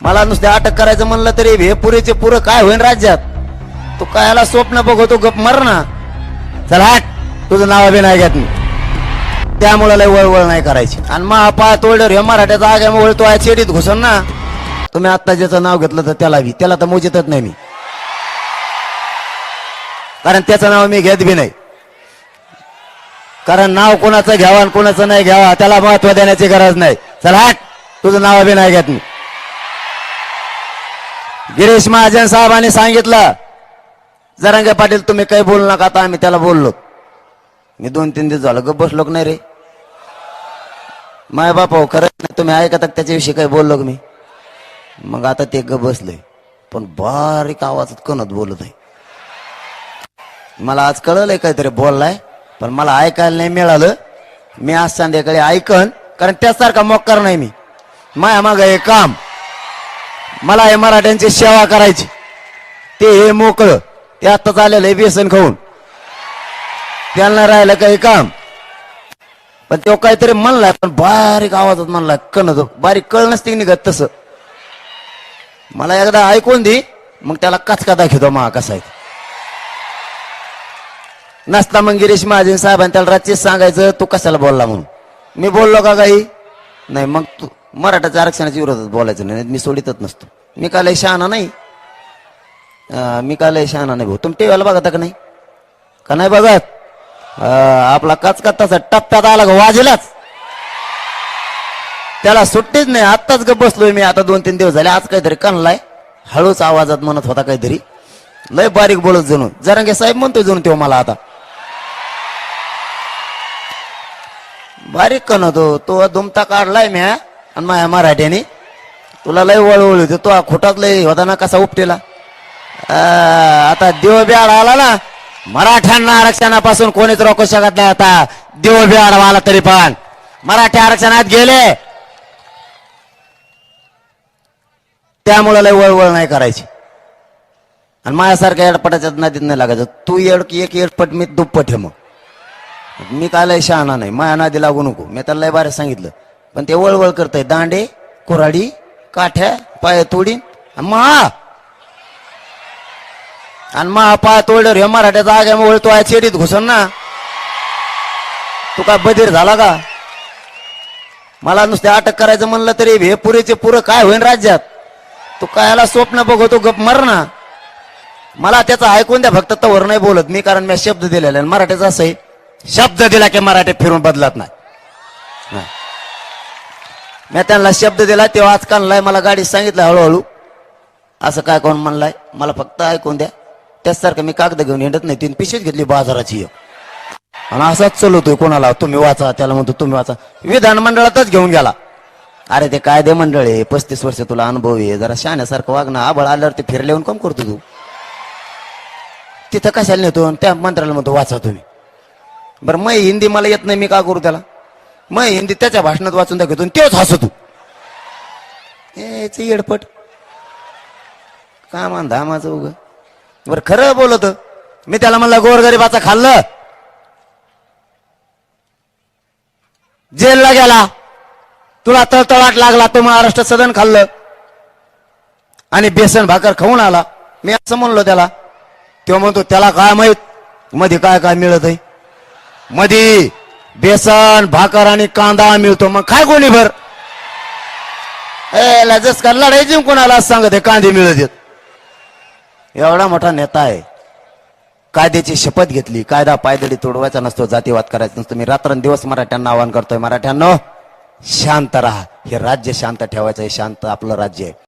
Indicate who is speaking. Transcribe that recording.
Speaker 1: मला नुसते अटक करायचं म्हणलं तरी हे पुरेचे पुरं काय होईन राज्यात? तू कायला स्वप्न बघतो गप मर ना. चल हट. तुझं नाव बी नाही घेत मी. त्यामुळे लय वळवळ नाही करायची. आणि मग पाय तोडल्यावर हे मराठ्याचा आग्यामुळे तो आहे शेडीत घुसन ना. तुम्ही आत्ता ज्याचं नाव घेतलं तर त्याला बी. त्याला तर मोजितच नाही मी. कारण त्याचं नाव मी घेत बी नाही. कारण नाव कोणाचं घ्यावा आणि कोणाचं नाही घ्यावा त्याला महत्त्व देण्याची गरज नाही. चल हट. तुझं नाव बी नाही घेत मी. गिरीश महाजन साहेबांनी सांगितलं जरांगे पाटील तुम्ही काही बोलू नका आता आम्ही त्याला बोललो. मी दोन तीन दिवस झालं ग बसलो नाही रे? माय बापा हो खरंच तुम्ही ऐकता त्याच्याविषयी काही बोललो मी? मग आता ते ग बसलंय पण बारीक आवाजात कणत बोलत आहे? मला आज कळलंय काहीतरी बोललाय पण मला ऐकायला नाही मिळालं. मी आज संध्याकाळी ऐकन कारण त्यासारखा मोकार नाही मी. माया माग हे काम. मला हे मराठ्यांची सेवा करायची. ते हे मोकळं. ते आत्ताच आलेलं आहे बेसन खाऊन. त्यांना राहिलं काही काम. पण तो काहीतरी म्हणलाय पण बारीक आवाजात म्हणलाय कणत बारीक कळ नसते निघत तसं. मला एकदा ऐकून दे मग त्याला कचका दाखवतो महा कसा आहे. नसता मग गिरीश महाजन साहेबांनी त्याला रात्रीच सांगायचं तू कशाला बोलला म्हणून? मी बोललो का काही नाही मग तू मराठाच्या आरक्षणाच्या विरोधात बोलायचं नाही मी सोडितच नसतो. मी काल शहाणा नाही? मी काल शहाणा नाही भाऊ? तुम्ही टेवायला बघता का नाही? का नाही बघत? आपला कचका तसा टप्प्यात आला का वाजेलाच. त्याला सुट्टीच नाही आत्ताच ग बसलोय मी. आता दोन तीन दिवस झाले आज काहीतरी कणलाय. हळूच आवाजात म्हणत होता काहीतरी. लय बारीक बोलत जणू. जरांगे साहेब म्हणतोय जणू तो मला आता. बारीक कण तो दुमता काढलाय म्या आणि माझ्या मराठ्याने. तुला लय वळवळ होते. तो खोटात लय होता ना कसा उपटेला. आता देव बिहाड आला ना मराठ्यांना आरक्षणापासून कोणीच रोखू शकत नाही आता. देव बिहाड आला तरी पण. मराठी आरक्षणात गेले. त्यामुळे लय वळवळ नाही करायची. आणि माझ्यासारख्या एडपटाच्या नदीत नाही लागायचं. तू एड एक एडपट मी दुप्पट आहे मग. मी काय लय शहाणा नाही. माया नादी लागू नको. मी त्याला लय बारे सांगितलं. पण ते वळवळ करतय. दांडे कुऱ्हाडी काठ्या पाय तोडीन. महा आणि महा पाय तोडल्यावर हे मराठ्याचा आग्यामुळे तो आहे शेडीत घुसन ना. तू काय बधीर झाला का? मला नुसते अटक करायचं म्हणलं तरी हे पुरेचे पुरं काय होईन राज्यात? तू कायला स्वप्न बघतो गप मर ना. मला त्याचं ऐकून द्या फक्त तवर नाही बोलत मी कारण मी शब्द दिलेला मराठ्याचा असं आहे. शब्द दिला की मराठी फिरून बदलत नाही. मी त्यांना शब्द दिला तेव्हा आज कानलाय मला गाडी सांगितलं हळूहळू. असं काय कोण म्हणलाय? मला फक्त ऐकून द्या. त्याचसारखं मी कागद घेऊन हिंडत नाही. तीन पिशवीच घेतली बाजाराची एक. आणि असाच चलवतोय कोणाला तुम्ही वाचा त्याला म्हणतो तुम्ही वाचा. विधान मंडळातच घेऊन गेला. अरे ते कायदे मंडळ आहे पस्तीस वर्ष तुला अनुभव आहे. जरा शाण्यासारखं वागणं आबळ आल्यावर ते फिरल्याहून येऊन करतो तू. तिथं कशाला नेतो? आणि त्या मंत्र्याला म्हणतो वाचा तुम्ही. बरं मग हिंदी मला येत नाही मी का करू त्याला? मग हिंदी त्याच्या भाषणात वाचून दाखवतो आणि तेच हसतो हेच येडपट. कामान धामाचं उग? बरं खरं बोलत. मी त्याला म्हणलं गोरगरीबाचा खाल्लं. जेलला गेला. तुला तळतळाट लागला तो महाराष्ट्र सदन खाल्लं. आणि बेसन भाकर खाऊन आला. मी असं म्हणलो त्याला. तेव्हा म्हणतो त्याला काय माहीत? मध्ये काय काय मिळत आहे मध्ये बेसन भाकर आणि कांदा मिळतो. मग काय कोणी भर ए लजस का लढाई कोणाला सांगत कांदे मिळत येत एवढा मोठा नेता आहे. कायद्याची शपथ घेतली. कायदा पायदळी तोडवायचा नसतो जातीवाद करायचा नसतो. मी रात्रंदिवस मराठ्यांना आवाहन करतोय मराठ्यांना शांत राहा. हे राज्य शांत ठेवायचं हे शांत आपलं राज्य आहे.